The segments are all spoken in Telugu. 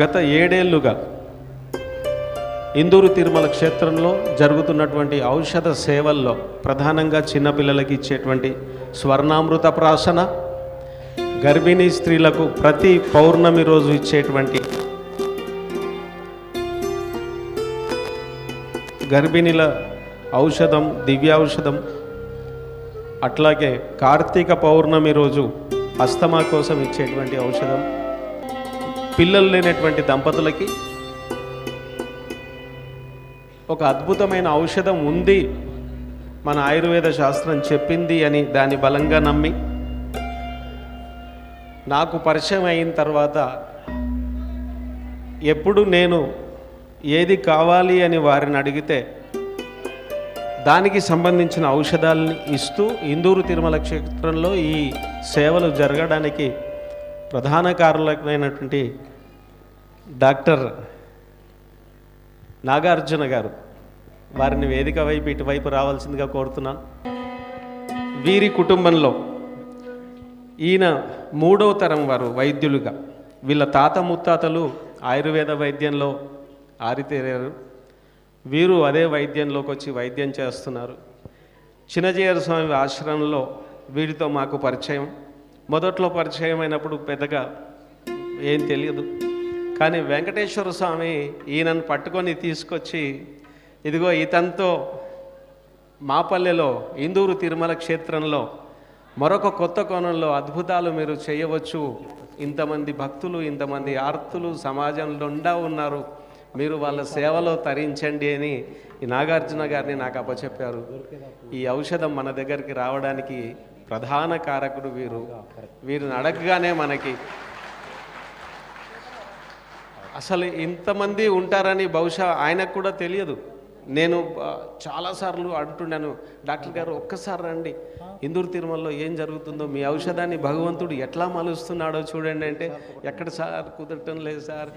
గత ఏడేళ్ళుగా ఇందూరు తిరుమల క్షేత్రంలో జరుగుతున్నటువంటి ఔషధ సేవల్లో ప్రధానంగా చిన్నపిల్లలకి ఇచ్చేటువంటి స్వర్ణామృత ప్రాసన గర్భిణీ స్త్రీలకు ప్రతి పౌర్ణమి రోజు ఇచ్చేటువంటి గర్భిణీల ఔషధం దివ్యౌషధం అట్లాగే కార్తీక పౌర్ణమి రోజు అస్తమా కోసం ఇచ్చేటువంటి ఔషధం. పిల్లలు లేనటువంటి దంపతులకి ఒక అద్భుతమైన ఔషధం ఉంది. మన ఆయుర్వేద శాస్త్రం చెప్పింది అని దాన్ని బలంగా నమ్మి నాకు పరిచయం అయిన తర్వాత ఎప్పుడు నేను ఏది కావాలి అని వారిని అడిగితే దానికి సంబంధించిన ఔషధాలని ఇస్తూ ఇందూరు తిరుమల క్షేత్రంలో ఈ సేవలు జరగడానికి ప్రధాన కారులైనటువంటి డాక్టర్ నాగార్జున గారు. వారిని వేదిక వైపు ఇటువైపు రావాల్సిందిగా కోరుతున్నాను. వీరి కుటుంబంలో ఈయన మూడవ తరం వారు వైద్యులుగా. వీళ్ళ తాత ముత్తాతలు ఆయుర్వేద వైద్యంలో ఆరితేరారు. వీరు అదే వైద్యంలోకి వచ్చి వైద్యం చేస్తున్నారు. చిన్నజీయర స్వామి ఆశ్రమంలో వీరితో మాకు పరిచయం. మొదట్లో పరిచయం అయినప్పుడు పెద్దగా ఏం తెలియదు. కానీ వెంకటేశ్వర స్వామి ఈయనను పట్టుకొని తీసుకొచ్చి ఇదిగో ఇతనితో మాపల్లెలో ఇందూరు తిరుమల క్షేత్రంలో మరొక కొత్త కోణంలో అద్భుతాలు మీరు చేయవచ్చు. ఇంతమంది భక్తులు ఇంతమంది ఆర్తులు సమాజంలో ఉండా ఉన్నారు. మీరు వాళ్ళ సేవలో తరించండి అని ఈ నాగార్జున గారిని నాకు అప్పచెప్పారు. ఈ ఔషధం మన దగ్గరికి రావడానికి ప్రధాన కారకుడు వీరు. వీరిని అడగగానే మనకి అసలు ఇంతమంది ఉంటారని బహుశా ఆయనకు కూడా తెలియదు. నేను చాలాసార్లు అంటున్నాను డాక్టర్ గారు ఒక్కసారి రండి. ఇందూరు తిరుమలలో ఏం జరుగుతుందో మీ ఔషధాన్ని భగవంతుడు ఎట్లా మలుస్తున్నాడో చూడండి అంటే ఎక్కడ సార్ కుదరటం లేదు సార్.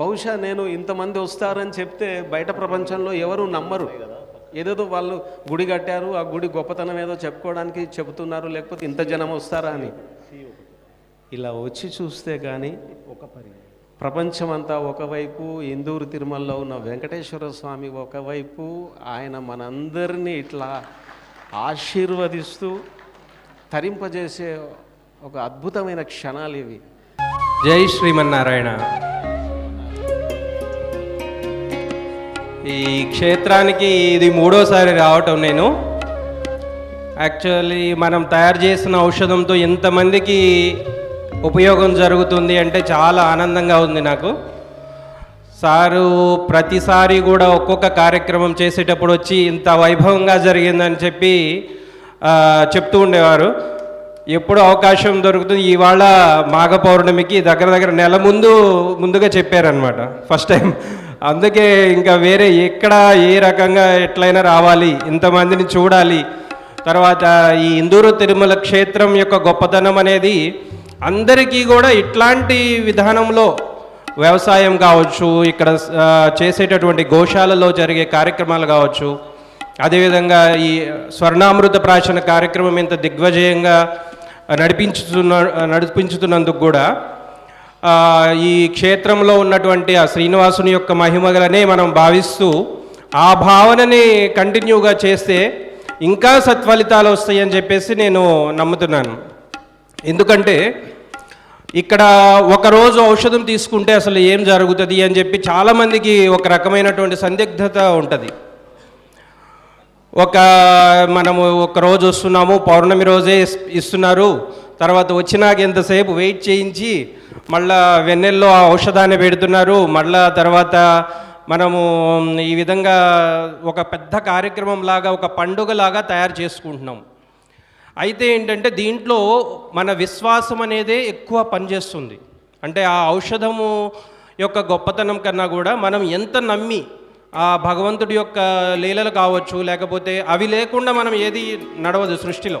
బహుశా నేను ఇంతమంది వస్తారని చెప్తే బయట ప్రపంచంలో ఎవరు నమ్మరు. ఏదేదో వాళ్ళు గుడి కట్టారు ఆ గుడి గొప్పతనం ఏదో చెప్పుకోవడానికి చెబుతున్నారు లేకపోతే ఇంత జనం వస్తారా అని. ఇలా వచ్చి చూస్తే కానీ ఒక ప్రపంచమంతా ఒకవైపు ఇందూరు తిరుమలలో ఉన్న వెంకటేశ్వర స్వామి ఒకవైపు ఆయన మనందరినీ ఇట్లా ఆశీర్వదిస్తూ తరింపజేసే ఒక అద్భుతమైన క్షణాలు ఇవి. జై శ్రీమన్నారాయణ. ఈ క్షేత్రానికి ఇది మూడోసారి రావటం నేను. యాక్చువల్లీ మనం తయారు చేసిన ఔషధంతో ఎంతమందికి ఉపయోగం జరుగుతుంది అంటే చాలా ఆనందంగా ఉంది నాకు. సారు ప్రతిసారి కూడా ఒక్కొక్క కార్యక్రమం చేసేటప్పుడు వచ్చి ఇంత వైభవంగా జరిగిందని చెప్పి చెప్తూ ఉండేవారు. ఎప్పుడు అవకాశం దొరుకుతుంది. ఇవాళ మాఘ పౌర్ణమికి దగ్గర దగ్గర నెల ముందు ముందుగా చెప్పారనమాట ఫస్ట్ టైం అందుకే ఇంకా వేరే ఎక్కడ ఏ రకంగా ఎట్లయినా రావాలి ఇంతమందిని చూడాలి. తర్వాత ఈ ఇందూరు తిరుమల క్షేత్రం యొక్క గొప్పతనం అనేది అందరికీ కూడా ఇట్లాంటి విధానంలో వ్యవసాయం కావచ్చు ఇక్కడ చేసేటటువంటి గోశాలలో జరిగే కార్యక్రమాలు కావచ్చు అదేవిధంగా ఈ స్వర్ణామృత ప్రాచన కార్యక్రమం ఇంత దిగ్విజయంగా నడిపించుతున్న నడిపించుతున్నందుకు కూడా ఈ క్షేత్రంలో ఉన్నటువంటి ఆ శ్రీనివాసుని యొక్క మహిమగలనే మనం భావిస్తూ ఆ భావనని కంటిన్యూగా చేస్తే ఇంకా సత్ఫలితాలు వస్తాయని చెప్పేసి నేను నమ్ముతున్నాను. ఎందుకంటే ఇక్కడ ఒక రోజు ఔషధం తీసుకుంటే అసలు ఏం జరుగుతుంది అని చెప్పి చాలామందికి ఒక రకమైనటువంటి సందిగ్ధత ఉంటుంది. ఒక మనము ఒక రోజు వస్తున్నాము పౌర్ణమి రోజే ఇస్తున్నారు తర్వాత వచ్చినాక ఎంతసేపు వెయిట్ చేయించి మళ్ళా వెన్నెల్లో ఆ ఔషధాన్ని పెడుతున్నారు. మళ్ళా తర్వాత మనము ఈ విధంగా ఒక పెద్ద కార్యక్రమం లాగా ఒక పండుగ లాగా తయారు చేసుకుంటున్నాం. అయితే ఏంటంటే దీంట్లో మన విశ్వాసం అనేదే ఎక్కువ పనిచేస్తుంది. అంటే ఆ ఔషధము యొక్క గొప్పతనం కన్నా కూడా మనం ఎంత నమ్మి ఆ భగవంతుడి యొక్క లీలలు కావచ్చు లేకపోతే అవి లేకుండా మనం ఏది నడవదు సృష్టిలో.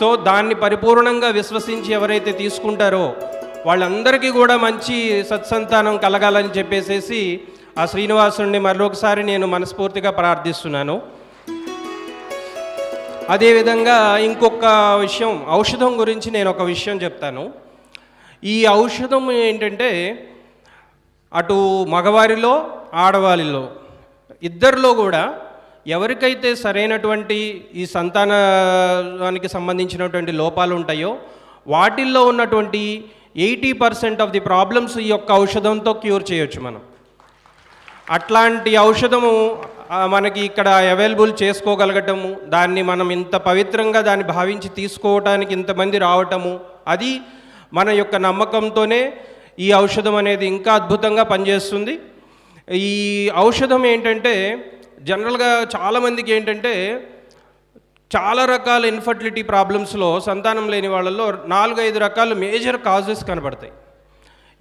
సో దాన్ని పరిపూర్ణంగా విశ్వసించి ఎవరైతే తీసుకుంటారో వాళ్ళందరికీ కూడా మంచి సత్సంతానం కలగాలని చెప్పేసేసి ఆ శ్రీనివాసుని మరొకసారి నేను మనస్ఫూర్తిగా ప్రార్థిస్తున్నాను. అదేవిధంగా ఇంకొక విషయం ఔషధం గురించి నేను ఒక విషయం చెప్తాను. ఈ ఔషధం ఏంటంటే అటు మగవారిలో ఆడవారిలో ఇద్దరిలో కూడా ఎవరికైతే సరైనటువంటి ఈ సంతానానికి సంబంధించినటువంటి లోపాలు ఉంటాయో వాటిల్లో ఉన్నటువంటి eighty percent of the problems ఈ యొక్క ఔషధంతో క్యూర్ చేయొచ్చు మనం. అట్లాంటి ఔషధము మనకి ఇక్కడ అవైలబుల్ చేసుకోగలగటము దాన్ని మనం ఇంత పవిత్రంగా దాన్ని భావించి తీసుకోవటానికి ఇంతమంది రావటము అది మన యొక్క నమ్మకంతోనే ఈ ఔషధం అనేది ఇంకా అద్భుతంగా పనిచేస్తుంది. ఈ ఔషధం ఏంటంటే జనరల్గా చాలామందికి ఏంటంటే చాలా రకాల ఇన్ఫర్టిలిటీ ప్రాబ్లమ్స్లో సంతానం లేని వాళ్ళల్లో నాలుగైదు రకాల మేజర్ కాజెస్ కనబడతాయి.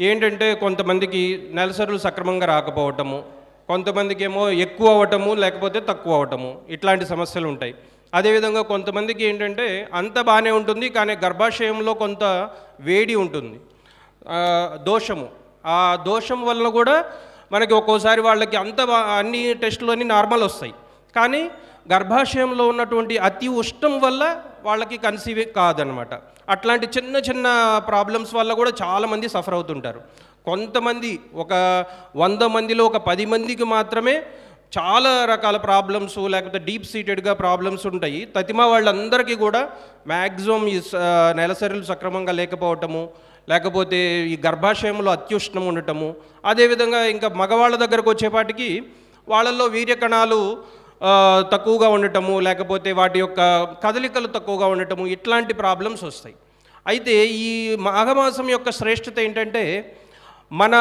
ఏంటంటే కొంతమందికి నెలసరులు సక్రమంగా రాకపోవటము కొంతమందికి ఏమో ఎక్కువ అవ్వటము లేకపోతే తక్కువ అవ్వటము ఇట్లాంటి సమస్యలు ఉంటాయి. అదేవిధంగా కొంతమందికి ఏంటంటే అంత బాగానే ఉంటుంది కానీ గర్భాశయంలో కొంత వేడి ఉంటుంది. దోషము. ఆ దోషం వలన కూడా మనకి ఒక్కోసారి వాళ్ళకి అంత అన్ని టెస్టులు అన్నీ నార్మల్ వస్తాయి. కానీ గర్భాశయంలో ఉన్నటువంటి అతి ఉష్ణం వల్ల వాళ్ళకి కన్సీవ్ కాదనమాట. అట్లాంటి చిన్న చిన్న ప్రాబ్లమ్స్ వల్ల కూడా చాలామంది సఫర్ అవుతుంటారు. కొంతమంది ఒక వంద మందిలో ఒక పది మందికి మాత్రమే చాలా రకాల ప్రాబ్లమ్స్ లేకపోతే డీప్ సీటెడ్గా ప్రాబ్లమ్స్ ఉంటాయి. తతిమా వాళ్ళందరికీ కూడా మ్యాక్సిమం ఈ నెలసరులు నెలసరిలు సక్రమంగా లేకపోవటము లేకపోతే ఈ గర్భాశయంలో అత్యుష్ణం ఉండటము అదేవిధంగా ఇంకా మగవాళ్ళ దగ్గరకు వచ్చేపాటికి వాళ్ళల్లో వీర్యకణాలు తక్కువగా ఉండటము లేకపోతే వాటి యొక్క కదలికలు తక్కువగా ఉండటము ఇట్లాంటి ప్రాబ్లమ్స్ వస్తాయి. అయితే ఈ మాఘమాసం యొక్క శ్రేష్టత ఏంటంటే మన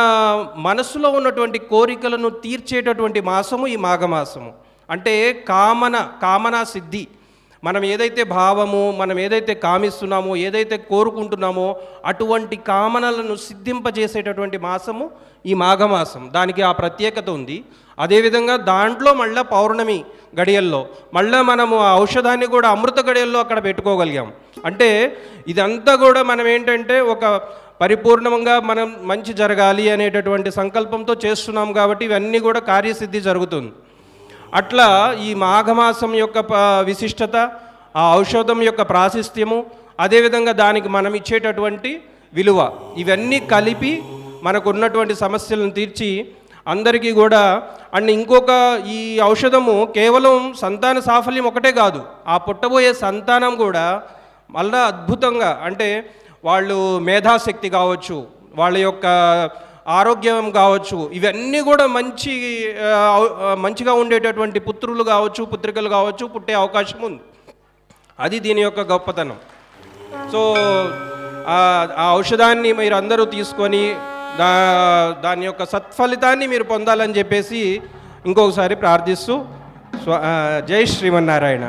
మనసులో ఉన్నటువంటి కోరికలను తీర్చేటటువంటి మాసము ఈ మాఘమాసము. అంటే కామన కామనా సిద్ధి. మనం ఏదైతే భావము మనం ఏదైతే కామిస్తున్నామో ఏదైతే కోరుకుంటున్నామో అటువంటి కామనలను సిద్ధింపజేసేటటువంటి మాసము ఈ మాఘమాసం. దానికి ఆ ప్రత్యేకత ఉంది. అదేవిధంగా దాంట్లో మళ్ళీ పౌర్ణమి గడియల్లో మళ్ళీ మనము ఆ ఔషధాన్ని కూడా అమృత గడియల్లో అక్కడ పెట్టుకోగలిగాం. అంటే ఇదంతా కూడా మనం ఏంటంటే ఒక పరిపూర్ణంగా మనం మంచి జరగాలి అనేటటువంటి సంకల్పంతో చేస్తున్నాం కాబట్టి ఇవన్నీ కూడా కార్యసిద్ధి జరుగుతుంది. అట్లా ఈ మాఘమాసం యొక్క విశిష్టత ఆ ఔషధం యొక్క ప్రాశస్త్యము అదేవిధంగా దానికి మనం ఇచ్చేటటువంటి విలువ ఇవన్నీ కలిపి మనకు ఉన్నటువంటి సమస్యలను తీర్చి అందరికీ కూడా అండ్ ఇంకొక ఈ ఔషధము కేవలం సంతాన సాఫల్యం ఒకటే కాదు ఆ పుట్టబోయే సంతానం కూడా మళ్ళా అద్భుతంగా అంటే వాళ్ళు మేధాశక్తి కావచ్చు వాళ్ళ యొక్క ఆరోగ్యం కావచ్చు ఇవన్నీ కూడా మంచి మంచిగా ఉండేటటువంటి పుత్రులు కావచ్చు పుత్రికలు కావచ్చు పుట్టే అవకాశం ఉంది. అది దీని యొక్క గొప్పతనం. సో ఆ ఔషధాన్ని మీరు అందరూ తీసుకొని దా దాని యొక్క సత్ఫలితాన్ని మీరు పొందాలని చెప్పేసి ఇంకొకసారి ప్రార్థిస్తూ స్వ జై శ్రీమన్నారాయణ.